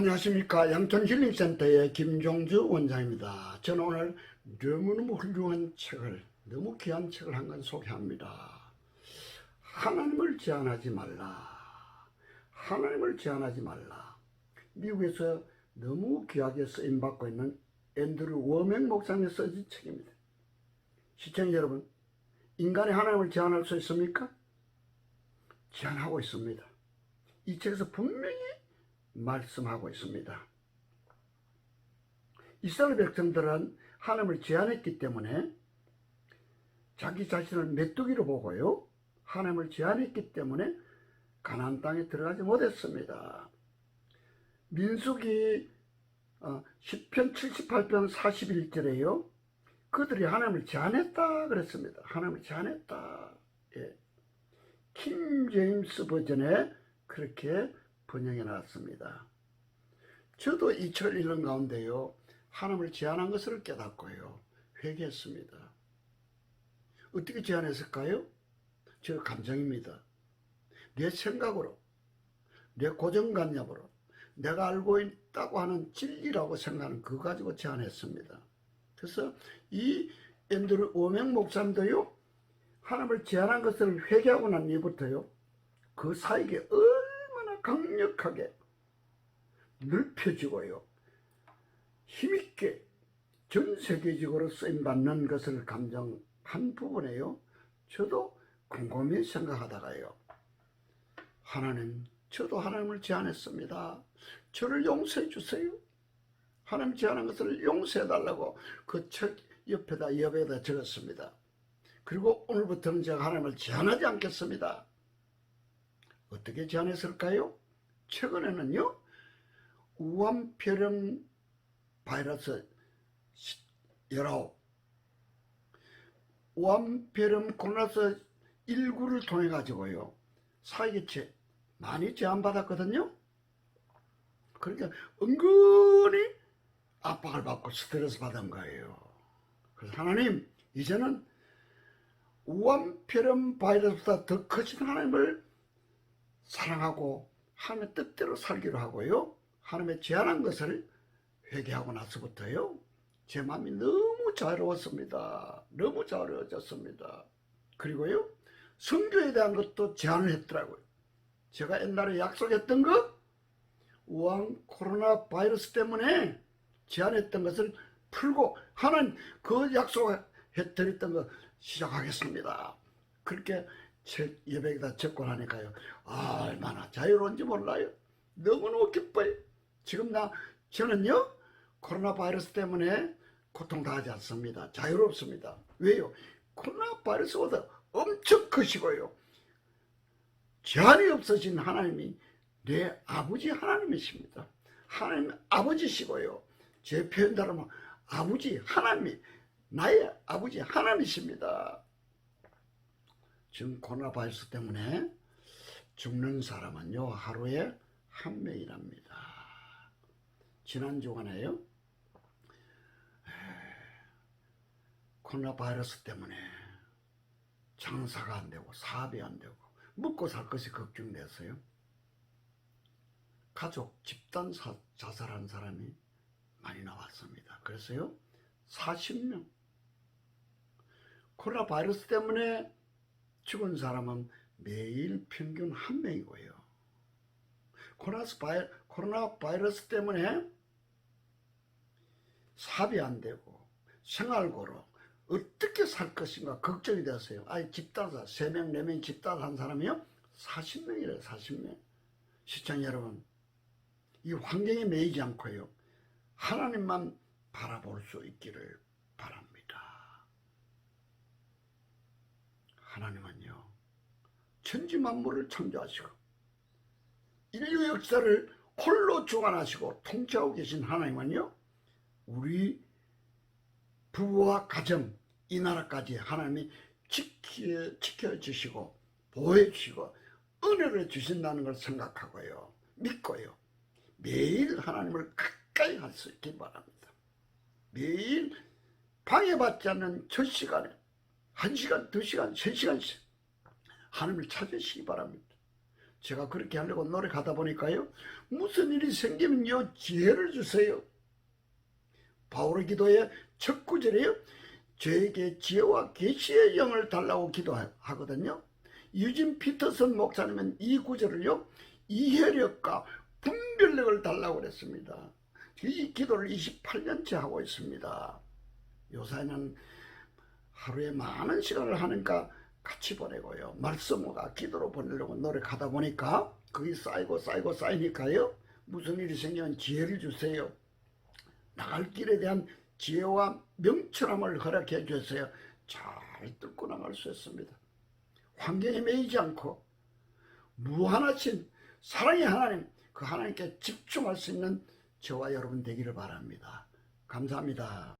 안녕하십니까 양천힐링센터의 김종주 원장입니다. 저는 오늘 너무너무 훌륭한 책을 너무 귀한 책을 한 권 소개합니다. 하나님을 제한하지 말라. 하나님을 제한하지 말라. 미국에서 너무 귀하게 쓰임받고 있는 앤드류 워맥 목사님이 써진 책입니다. 시청자 여러분, 인간이 하나님을 제한할 수 있습니까? 제한하고 있습니다. 이 책에서 분명히 말씀하고 있습니다. 이스라엘 백성들은 하나님을 제한했기 때문에 자기 자신을 메뚜기로 보고요. 하나님을 제한했기 때문에 가나안 땅에 들어가지 못했습니다. 어, 10편 78편 41절에요. 그들이 하나님을 제한했다 그랬습니다. 하나님을 제한했다. 예. 킹 제임스 버전에 그렇게 번역해 놨습니다. 저도 이 책을 읽는 가운데요. 하나님을 제한한 것을 깨닫고요. 회개했습니다. 어떻게 제한했을까요? 저 감정입니다. 내 생각으로, 내 고정관념으로, 내가 알고 있다고 하는 진리라고 생각하는 그거 가지고 제한했습니다. 그래서 이 앤드루 오맹 목사님도요. 하나님을 제한한 것을 회개하고 난 이후부터요. 그 얼마나 강력하게 넓혀지고요. 힘있게 전 세계적으로 쓰임받는 것을 감정한 부분에요. 저도 곰곰이 생각하다가요. 하나님, 저도 하나님을 제안했습니다. 저를 용서해 주세요. 하나님 제안한 것을 용서해 달라고 그 책 옆에다 옆에다 적었습니다. 그리고 오늘부터는 제가 하나님을 제한하지 않겠습니다. 어떻게 제한했을까요? 최근에는요, 우한폐렴 바이러스 19, 우한폐렴 코로나스 19를 통해 가지고요, 사회개체 많이 제한받았거든요. 그러니까 은근히 압박을 받고 스트레스 받은 거예요. 그래서 하나님, 이제는 우한폐렴 바이러스보다 더 크신 하나님을 사랑하고 하나님의 뜻대로 살기로 하고요. 하나님의 제안한 것을 회개하고 나서부터요. 제 마음이 너무 자유로웠습니다. 너무 자유로워졌습니다. 그리고요. 성교에 대한 것도 제안을 했더라고요. 제가 옛날에 약속했던 것, 우한 코로나 바이러스 때문에 제안했던 것을 풀고 하나님 그 약속해드렸던 거 시작하겠습니다. 그렇게 책 여백에다 적고 나니까요. 아, 얼마나 자유로운지 몰라요. 너무너무 기뻐요. 지금 나, 저는요, 코로나 바이러스 때문에 고통당하지 않습니다. 자유롭습니다. 왜요? 코로나 바이러스보다 엄청 크시고요. 제한이 없어진 하나님이 내 아버지 하나님이십니다. 하나님 아버지시고요. 제 표현 대로 아버지 하나님이 나의 아버지 하나님이십니다. 지금 코로나 바이러스 때문에 죽는 사람은요 하루에 한 명이랍니다. 지난 주간에요 코로나 바이러스 때문에 장사가 안 되고 사업이 안 되고 먹고 살 것이 걱정돼서요. 가족 집단 사, 자살한 사람이 많이 나왔습니다. 그래서요 40명 코로나 바이러스 때문에 죽은 사람은 매일 평균 한 명이고요. 코로나, 바이, 코로나 바이러스 때문에 사업이 안 되고 생활고로 어떻게 살 것인가 걱정이 되었어요. 아니 집단사 3명, 4명 집단 한 사람이요? 40명이래요. 40명. 시청 여러분 이 환경에 매이지 않고요. 하나님만 바라볼 수 있기를 바랍니다. 하나님은요. 천지 만물을 창조하시고 인류 역사를 홀로 주관하시고 통치하고 계신 하나님은요. 우리 부부와 가정 이 나라까지 하나님이 지켜, 지켜주시고 보호해주시고 은혜를 주신다는 걸 생각하고요. 믿고요. 매일 하나님을 가까이 할 수 있기 바랍니다. 매일 방해받지 않는 첫 시간에 한 시간, 두 시간, 세 시간씩 하나님을 찾으시기 바랍니다. 제가 그렇게 하려고 노력하다 보니까요. 무슨 일이 생기면 요. 지혜를 주세요. 바울의 기도의 첫 구절에요. 저에게 지혜와 계시의 영을 달라고 기도하거든요. 유진 피터슨 목사님은 이 구절을요. 이해력과 분별력을 달라고 그랬습니다. 이 기도를 28년째 하고 있습니다. 요새는 하루에 많은 시간을 하니까 같이 보내고요. 말씀과 기도로 보내려고 노력하다 보니까 그게 쌓이고 쌓이고 쌓이니까요. 무슨 일이 생기면 지혜를 주세요. 나갈 길에 대한 지혜와 명철함을 허락해 주세요. 잘 뚫고 나갈 수 있습니다. 환경에 매이지 않고 무한하신 사랑의 하나님, 그 하나님께 집중할 수 있는 저와 여러분 되기를 바랍니다. 감사합니다.